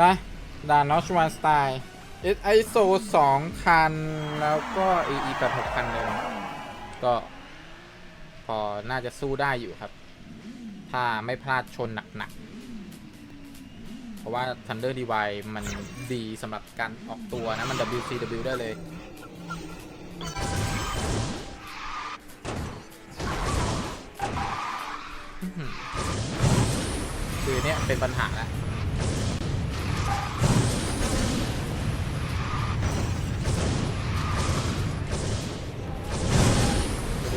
มาด่านอชวันสไตล์ไอโซสองคัน แล้วก็อีอีแปดหกคันหนึ่งก็พอน่าจะสู้ได้อยู่ครับ ถ้าไม่พลาดชนหนักๆ เพราะว่า Thunder d e v i มันดีสำหรับการออกตัวนะ มัน WCW ได้เลยคือเนี่ยเป็นปัญหาแล้ว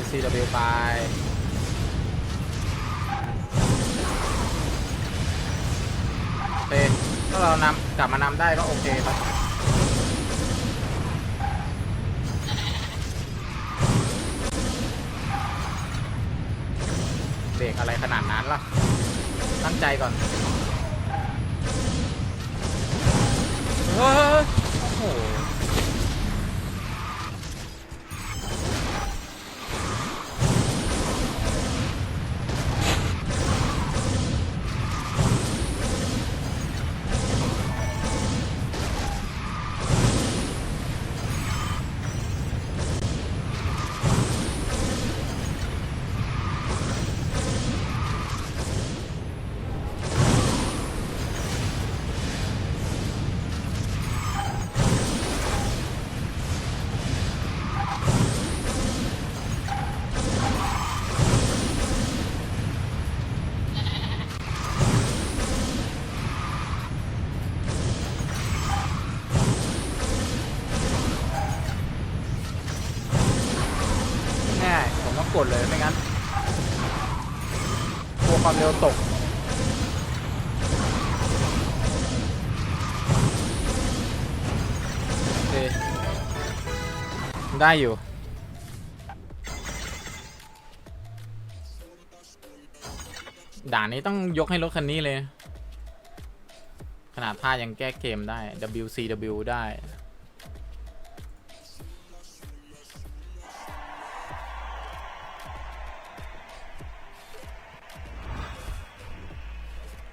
c.w. ไปเคถ้าเรานำกลับมานำได้ก็โอเคครับเบรกอะไรขนาดนั้นล่ะ ตั้งใจก่อน เฮ้ยโอ้โห ต้องกดเลยไม่งั้นกลัวความเร็วตกโอเคได้อยู่ด่านนี้ต้องยกให้รถคันนี้เลย ขนาดท่ายังแก้เกมได้ WCW ได้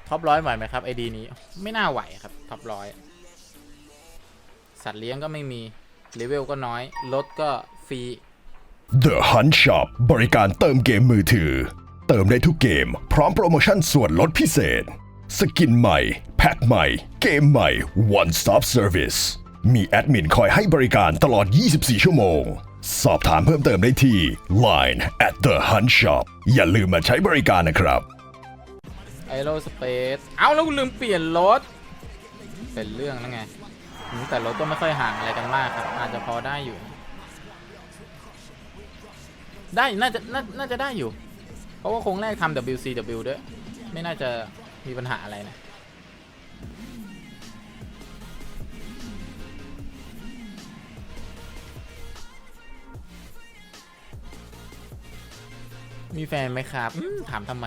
ท็อปร้อยไหวไหมครับไอดีนี้ไม่น่าไหวครับท็อปร้อยสัตว์เลี้ยงก็ไม่มีเลเวลก็น้อยรถก็ฟรี The Hunt Shop บริการเติมเกมมือถือ เติมได้ทุกเกม พร้อมโปรโมชั่นส่วนลดพิเศษ สกินใหม่ แพ็คใหม่ เกมใหม่ One Stop Service มีแอดมินคอยให้บริการตลอด 24 ชั่วโมง สอบถามเพิ่มเติมได้ที่ Line at The Hunt Shop อย่าลืมมาใช้บริการนะครับ โรสเปซเอาแล้วลืมเปลี่ยนรถ เป็นเรื่องแล้วไงอืมแต่รถก็ไม่ค่อยห่างอะไรกันมากครับ อาจจะพอได้อยู่ ได้ น่าจะน่าน่าจะได้อยู่ เพราะว่าโครงแรกทำ WCW ด้วย ไม่น่าจะมีปัญหาอะไรนะมีแฟนไหมครับอืมถามทำไม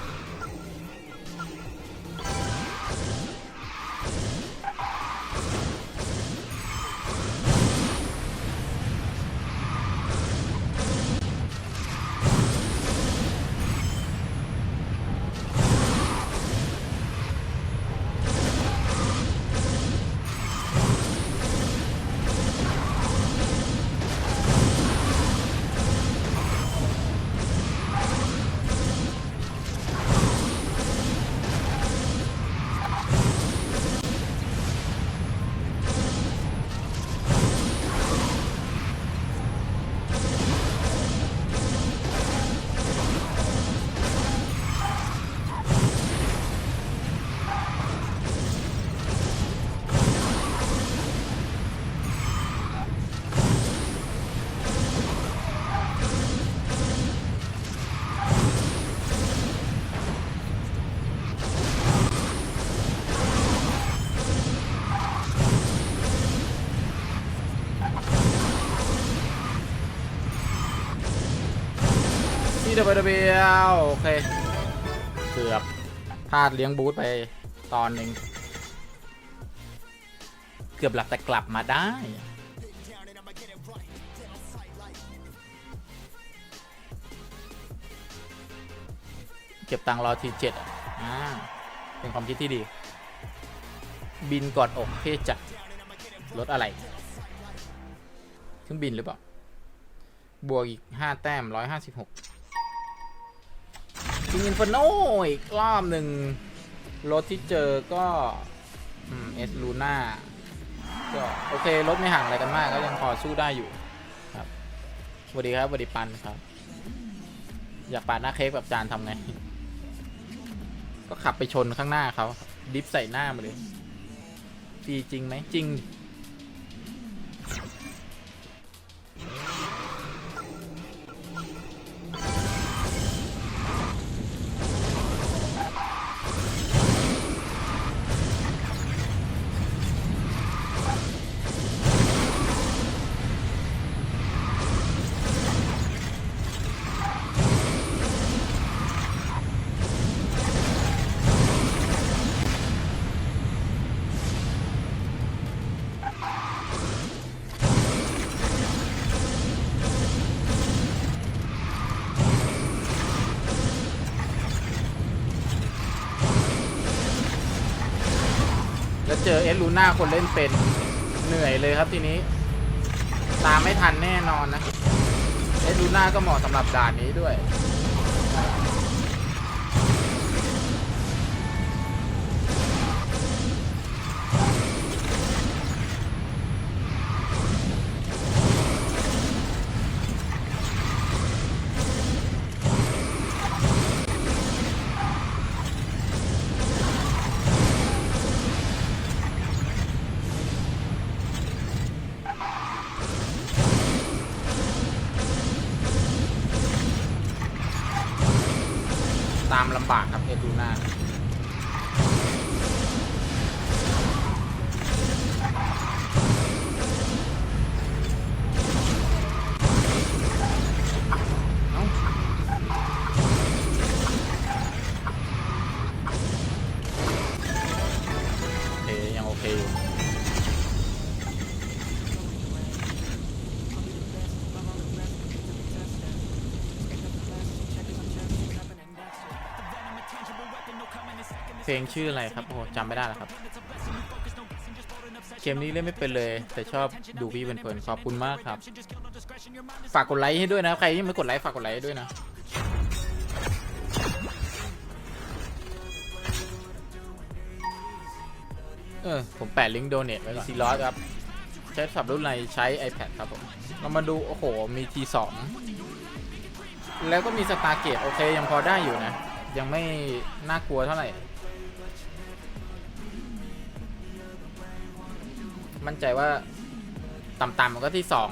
ที่เดบเดบโอเค เกือบพลาดเลี้ยงบูธไปตอนหนึ่งเกือบหลับแต่กลับมาได้เก็บตังค์รอทีเจ็ดอะอ่าเป็นความคิดที่ดี บินกอดอกเท่จัดรถอะไรเครื่องบินหรือเปล่าบวกอีกห้าแต้มร้อ ยิงอินฟโนอีกรอบหนึ่งรถที่เจอก็เอสลูน่าก็โอเครถไม่ห่างอะไรกันมากก็ยังพอสู้ได้อยู่ครับสวัสดีครับสวัสดีปันครับ อยากปาดหน้าเค้กแบบจานทำไง ก็ขับไปชนข้างหน้าเขาดิฟใส่หน้ามาเลยฟรีจริงไหมจริง น้าคนเล่นเป็นเหนื่อยเลยครับทีนี้ ตามไม่ทันแน่นอนนะเอ็ดูน่าก็เหมาะสำหรับด่านนี้ด้วย งชื่ออะไรครับ โอ้โหจำไม่ได้แล้วครับ เกมนี้เล่นไม่เป็นเลย แต่ชอบดูพี่เพลินๆขอบคุณมากครับ ฝากกดไลค์ให้ด้วยนะ ใครที่ยังไม่กดไลค์ฝากกดไลค์ให้ด้วยนะเออผมแปะลิงก์โดเนทไว้ก่อนซีรอสครับ ใช้สับรุ่นอะไรใช้ iPad ครับผม เรามาดู โอ้โห มี T2 แล้วก็มีสตาร์เกตโอเค ยังพอได้อยู่นะ ยังไม่น่ากลัวเท่าไหร่ มั่นใจว่าต่ำๆมันก็ที่สอง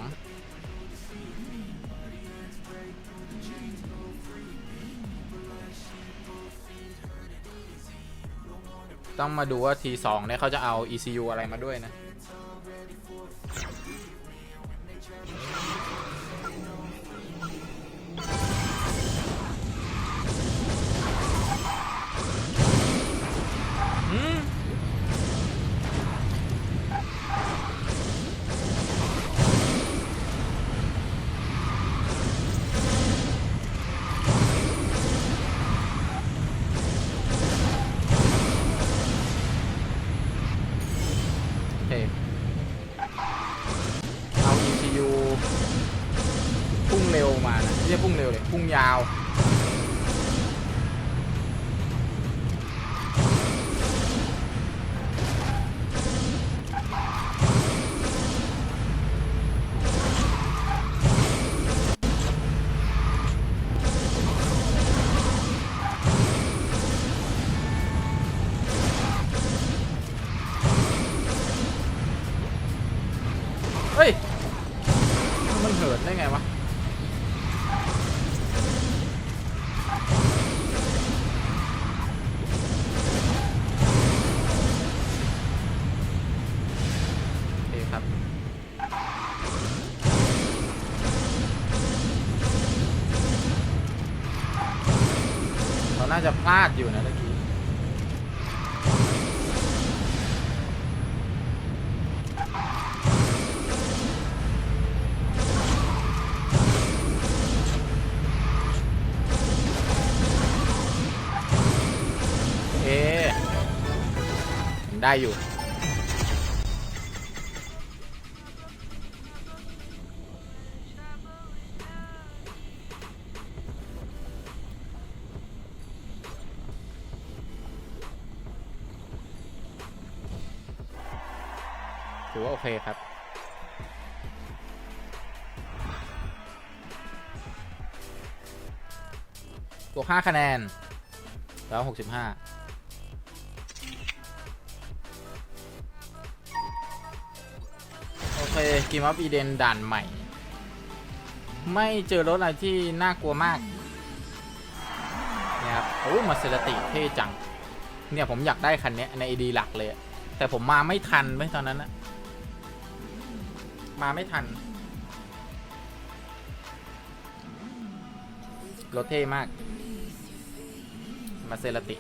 ต้องมาดูว่า T2 เนี่ยเขาจะเอา ECU อะไรมาด้วยนะ ได้อยู่ ถือว่าโอเคครับบวก5คะแนนแล้ว65 โอเกมออฟอีเดนด่านใหม่ ไม่เจอรถอะไรที่น่ากลัวมากนี่ยครับโอ้มาเซราติเท่จัง เนี่ยผมอยากได้คันนี้ในไอดีหลักเลย แต่ผมมาไม่ทันไหมตอนนั้นนะมาไม่ทัน รถเท่มาก มาเซราติ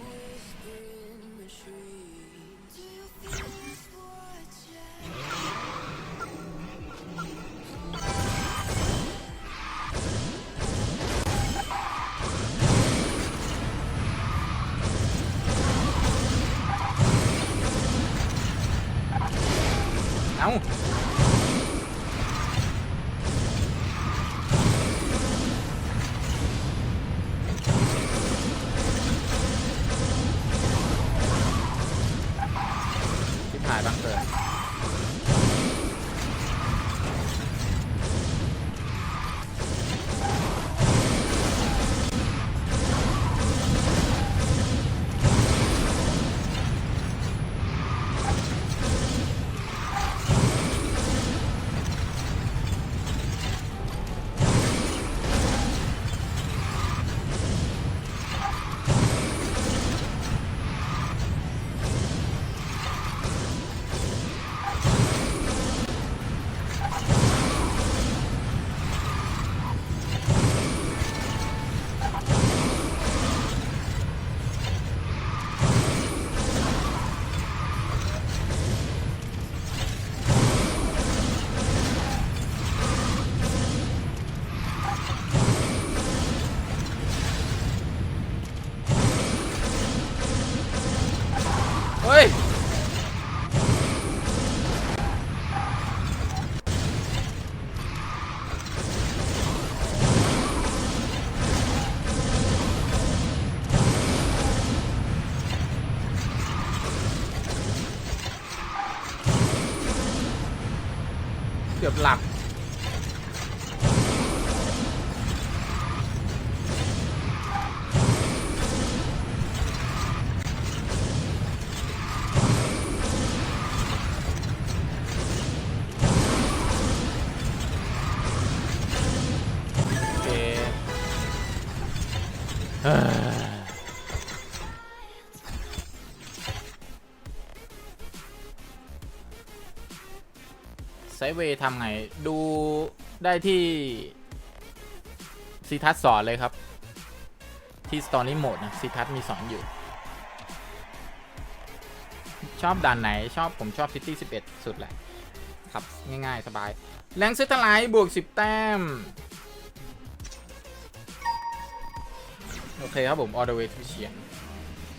เกื เวย์ทำไง ดูได้ที่ซีทัศสอนเลยครับ ที่สตอรี่โหมดนะซีทัศมีสอนอยู่ ชอบด่านไหนชอบผมชอบซิตี้11 สุดแหละครับ ง่ายๆ สบาย แรงเซตไลท์บวก 10 แต้ม โอเคครับผม all the way to เฉียง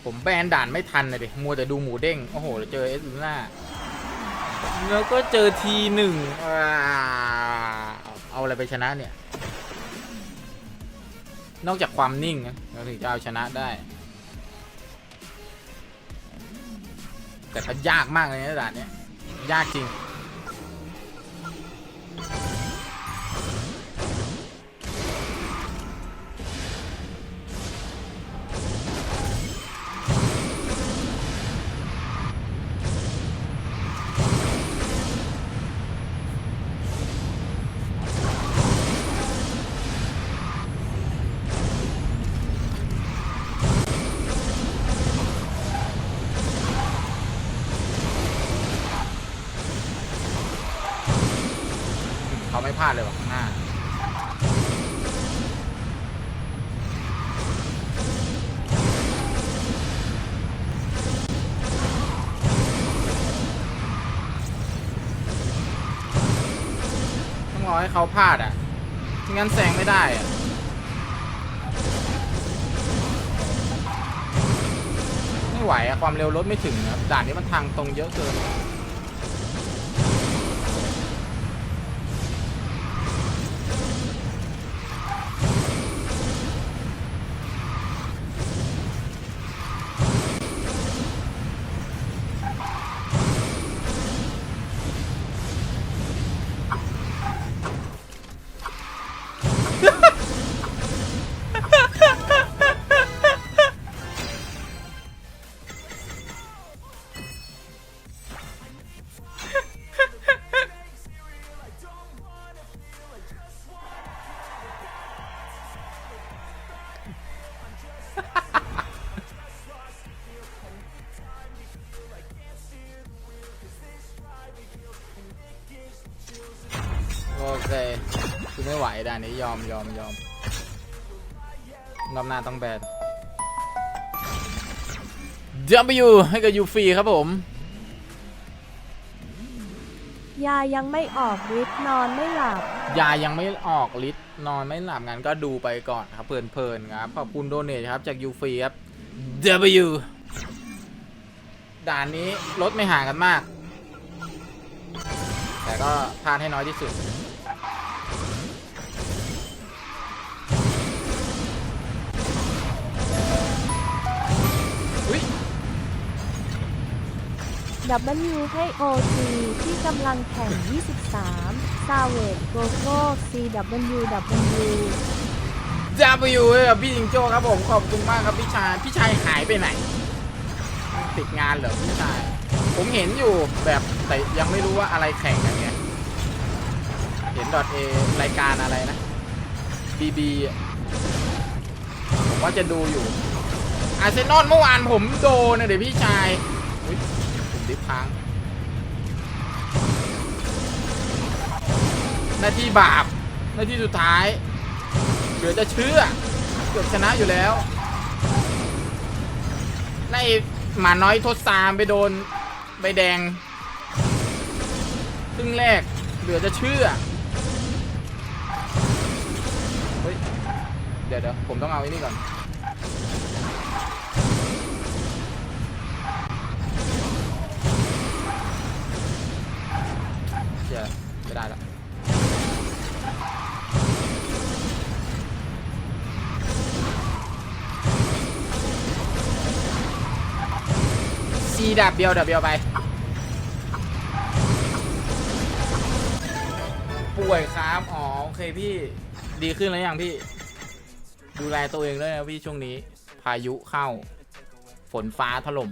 ผมแบนด่านไม่ทันเลยดิมัวแต่ดูหมูเด้ง โอ้โหเจอเอสลูน่า แล้วก็เจอทีหนึ่งอ่าเอาอะไรไปชนะเนี่ย นอกจากความนิ่งนะเราถึงจะเอาชนะได้ แต่ก็ยากมากเลยนะด่านเนี้ยยากจริง ออให้เขาพลาดอะไม่งั้นแซงไม่ได้อะไม่ไหวอะความเร็วรถไม่ถึงนะครับด่านนี้มันทางตรงเยอะเกิน คือไม่ไหวด่านนี้ยอมยอมยอมรอบหน้าต้องแบน W ให้กับยูฟรีครับผม ยายังไม่ออกฤทธิ์นอนไม่หลับ ยายังไม่ออกฤทธิ์นอนไม่หลับงั้นก็ดูไปก่อนครับเพลินๆครับขอบคุณโดเนทครับจากยูฟรีครับ W ด่านนี้รถไม่ห่างกันมาก แต่ก็พลาดให้น้อยที่สุด WYOc ที่กำลังแข่ง 23 s a v a g e g o CWW W ให้กับพี่จิงโจ้ครับผมขอบคุณมากครับพี่ชายพี่ชายหายไปไหน ติดงานเหรอพี่ชาย ผมเห็นอยู่แบบแต่ยังไม่รู้ว่าอะไรแข่งกันไงเห็นดอทเอรายการอะไรนะ BB อะผมว่าจะดูอยู่อาร์เซนอลเมื่อวานผมโดนนะเดี๋ยวพี่ชายิพังหน้าที่บาป หน้าที่สุดท้ายเหลือจะเชื่อ เกือบชนะอยู่แล้วในหมาน้อยทดซามไปโดนใบแดงครึ่งแรกเหลือจะเชื่อ เฮ้ย เดี๋ยวเดี๋ยวผมต้องเอาไอ้นี่ก่อน เชื่อไม่ได้แล้วซีดับเดียวดับเดียวไป ป่วยครับอ๋อโอเคพี่ดีขึ้นแล้วยังพี่ ดูแลตัวเองด้วยนะพี่ช่วงนี้ พายุเข้า ฝนฟ้าถล่ม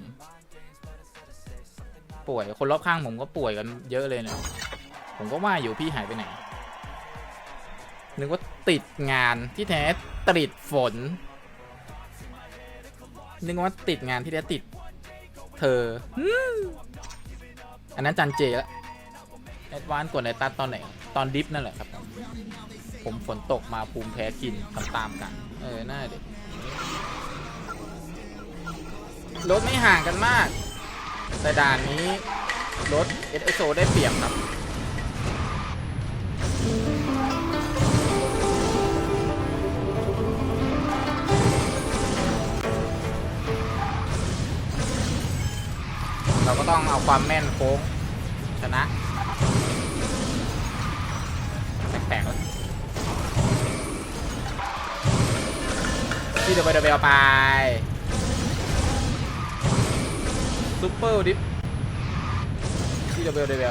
ป่วยคนรอบข้างผมก็ป่วยกันเยอะเลยเนี่ย ผมก็ว่าอยู่พี่หายไปไหน นึกว่าติดงานที่แท้ติดฝน นึกว่าติดงานที่แท้ติด เธอ อันนั้นจันเจแล้วแอดวานกดในตัดตอนไหน ตอนดิฟนั่นแหละครับ ผมฝนตกมาภูมิแพ้กินทำตามกัน เออ น่าเด็กรถไม่ห่างกันมาก แต่ด่านนี้รถ SSO ได้เปรียบครับ เราก็ต้องเอาความแม่นโค้งชนะแปลกๆแล้วที่เดบเดบไปซุปเปอร์ดิฟที่เดบเดบเอ้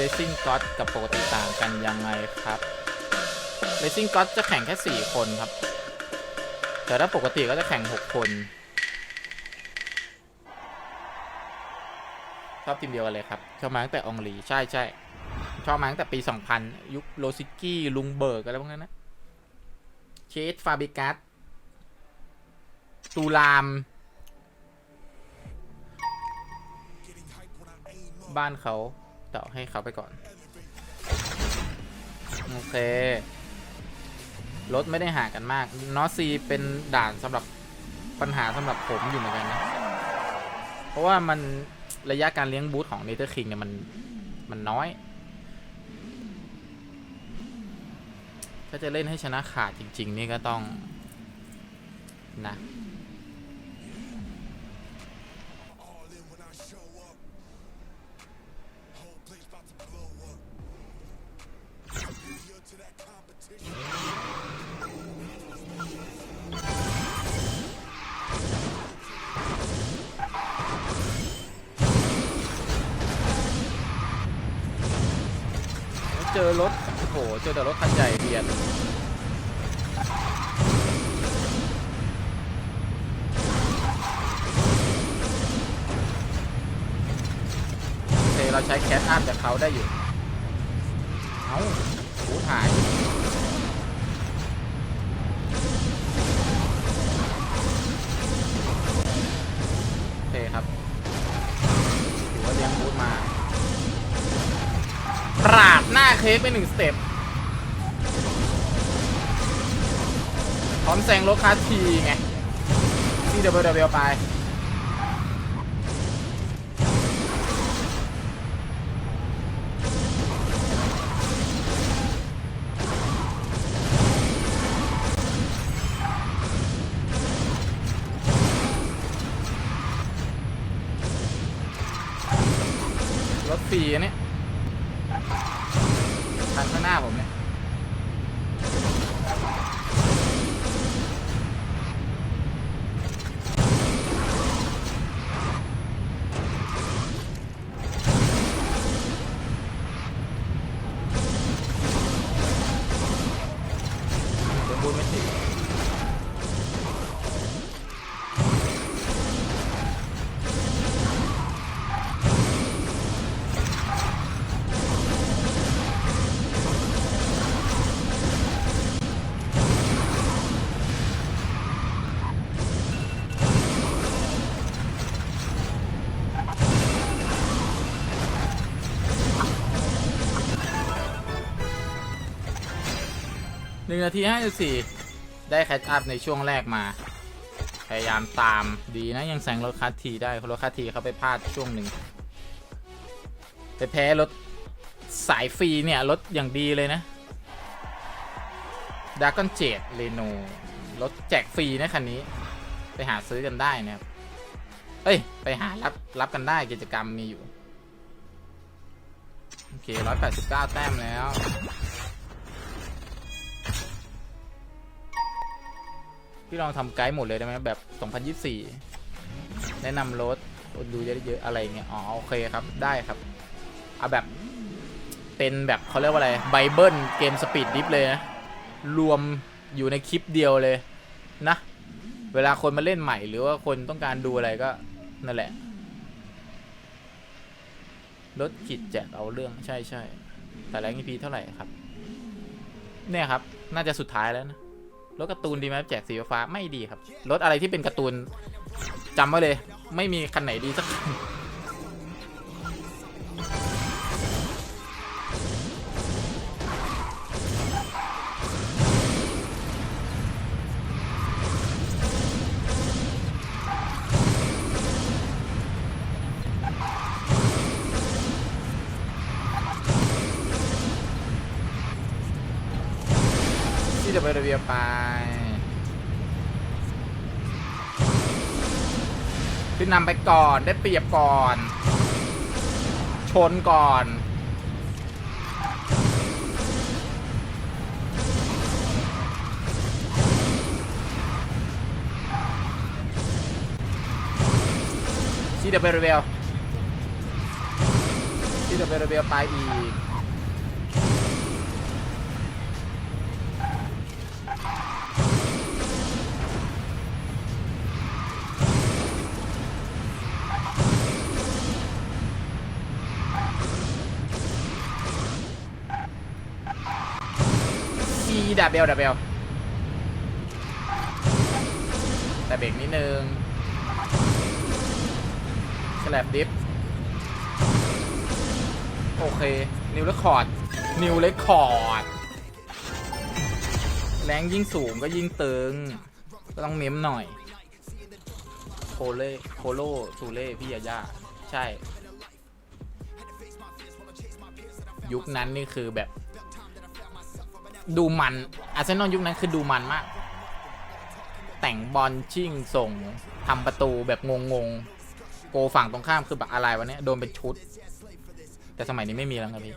เลซิ่งก็ d กับปกติต่างกันยังไงครับเลซิ่งก็ d จะแข่งแค่ 4 คนครับ แต่ถ้าปกติก็จะแข่ง 6 คนชอบทีมเดียวกันเลยครับ ชอบมาตั้งแต่อองลีใช่ใช่ชอบมาตั้งแต่ปี 2000 ยุคโลซิกี้ลุงเบิร์กอะไรพวกนั้นนะเชสฟาบิกัสตูลามบ้านเขา ต่อให้เขาไปก่อน โอเค รถไม่ได้ห่างกันมากนอซีเป็นด่านสำหรับปัญหาสำหรับผมอยู่เหมือนกันนะ เพราะว่ามันระยะการเลี้ยงบูธของเนเธอร์คิงเนี่ยมันมันน้อย ถ้าจะเล่นให้ชนะขาดจริง ๆ นี่ก็ต้องนะ เจอรถ โอ้โห เจอแต่รถคันใหญ่เบียด ใช้แคสอัพจากเขาได้อยู่ เอาหูหาย โอเคครับ ถือว่าเลี้ยงบูธมา ปราดหน้าเค้กไปหนึ่งสเต็ป พร้อมแซงรถคาทีไงที่เดบิวเดบิวไป นึ่งนาทีห้าสี่ได้แคชอัพในช่วงแรกมา พยายามตามดีนะยังแซงรถคัสทีได้รถคัสทีเขาไปพลาดช่วงหนึ่งไปแพ้รถสายฟรีเนี่ยรถอย่างดีเลยนะดากอนเจดเรโนรถแจกฟรีนะคันนี้ ไปหาซื้อกันได้นะครับ เอ้ย ไปหารับรับกันได้กิจกรรมมีอยู่ โอเคร้อยแปดสิบเก้าแต้มแล้ว พี่ลองทำไกด์หมดเลยได้ไหมแบบ 2024 แนะนำรถคนดูเยอะๆอะไรเงี้ย อ๋อโอเคครับ ได้ครับ เอาแบบเป็นแบบเขาเรียกว่าอะไรไบเบิลเกมสปีดดิฟเลยนะ รวมอยู่ในคลิปเดียวเลยนะ เวลาคนมาเล่นใหม่หรือว่าคนต้องการดูอะไรก็นั่นแหละ รถขิดแจกเอาเรื่องใช่ใช่แต่แรงอีพีเท่าไหร่ครับ เนี่ยครับ น่าจะสุดท้ายแล้วนะ รถการ์ตูนดีไหมแจกสีฟ้าไม่ดีครับ รถอะไรที่เป็นการ์ตูนจำไว้เลย ไม่มีคันไหนดีสักคัน ที่นำไปก่อนได้เปรียบก่อน ชนก่อนที่เดเบรเบลที่เดเบรเบลไปอีก ดับเบลดับเบลแต่เบรกนิดนึงสลับดิฟโอเค นิวเรคคอร์ด นิวเรคคอร์ด แรงยิ่งสูงก็ยิ่งตึง ก็ต้องเม้มหน่อย โคเล่โคโลซูเล่พี่ยาย่า ใช่ ยุคนั้นนี่คือแบบ ดูมันอาร์เซนอลยุคนั้นคือดูมันมาก แต่งบอลชิ่งส่งทำประตูแบบงงๆโกฝั่งตรงข้ามคือแบบอะไรวะเนี่ยโดนเป็นชุด แต่สมัยนี้ไม่มีแล้วครับพี่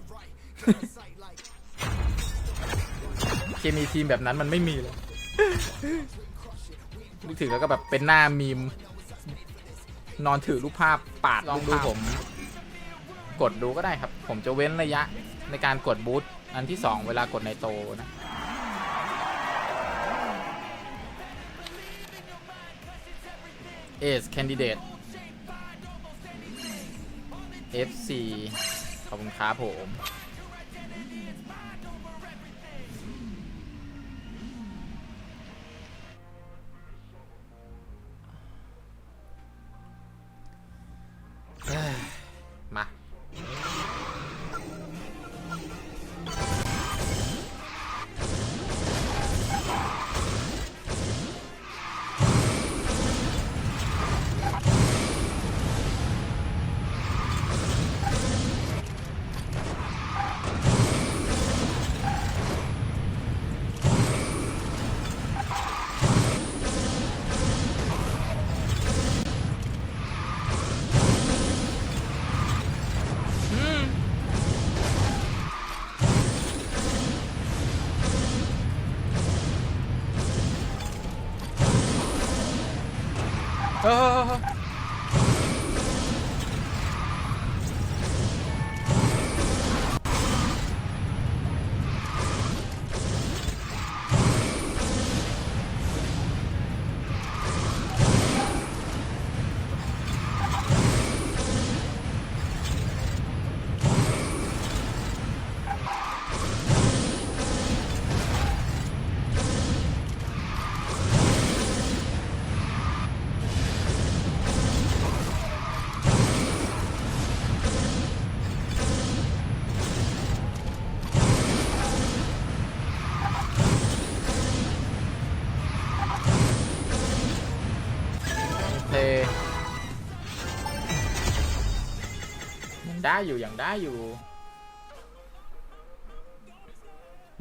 เคมีทีมแบบนั้นมันไม่มีแล้วนึกถึงแล้วก็แบบเป็นหน้ามีม นอนถือรูปภาพปาดลองดูผม กดดูก็ได้ครับ ผมจะเว้นระยะในการกดบูท อันที่สองเวลากดในโตนะ เอสแคนดิเดต FC ขอบคุณครับผม เได้อยู่อยังได้อยู่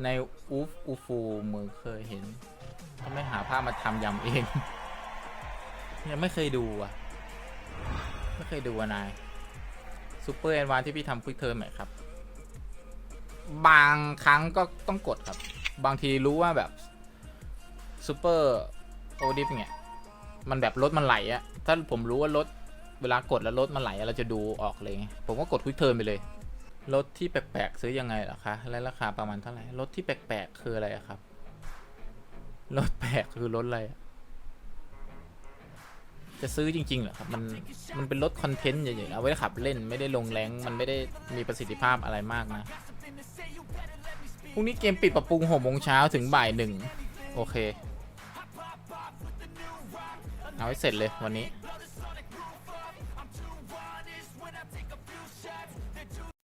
ในอูฟอูฟูมือเคยเห็นถ้าไม่หาภามาทำยำเองยังไม่เคยดูอะ ไม่เคยดูอะนายซูเปอร์แอนวานที่พี่ทำคุยเทอมไหมครับ บางครั้งก็ต้องกดครับ บางทีรู้ว่าแบบซูเปอร์โอดิฟเนี่ยมันแบบรถมันไหลอะถ้าผมรู้ว่ารถ เวลากดแล้วรถมันไหลเราจะดูออกเลยผมก็กดควิกเทิร์นไปเลย รถที่แปลกๆซื้อยังไงหรอคะ และราคาประมาณเท่าไหร่ รถที่แปลกๆคืออะไรครับ รถแปลกคือรถอะไรจะซื้อจริงๆเหรอครับ มัน มันเป็นรถคอนเทนต์เฉยๆเอาไว้ขับเล่นไม่ได้ลงแรงมันไม่ได้มีประสิทธิภาพอะไรมากนะ พรุ่งนี้เกมปิดปรับปรุงหกโมงเช้าถึงบ่ายหนึ่ง โอเค เอาให้เสร็จเลยวันนี้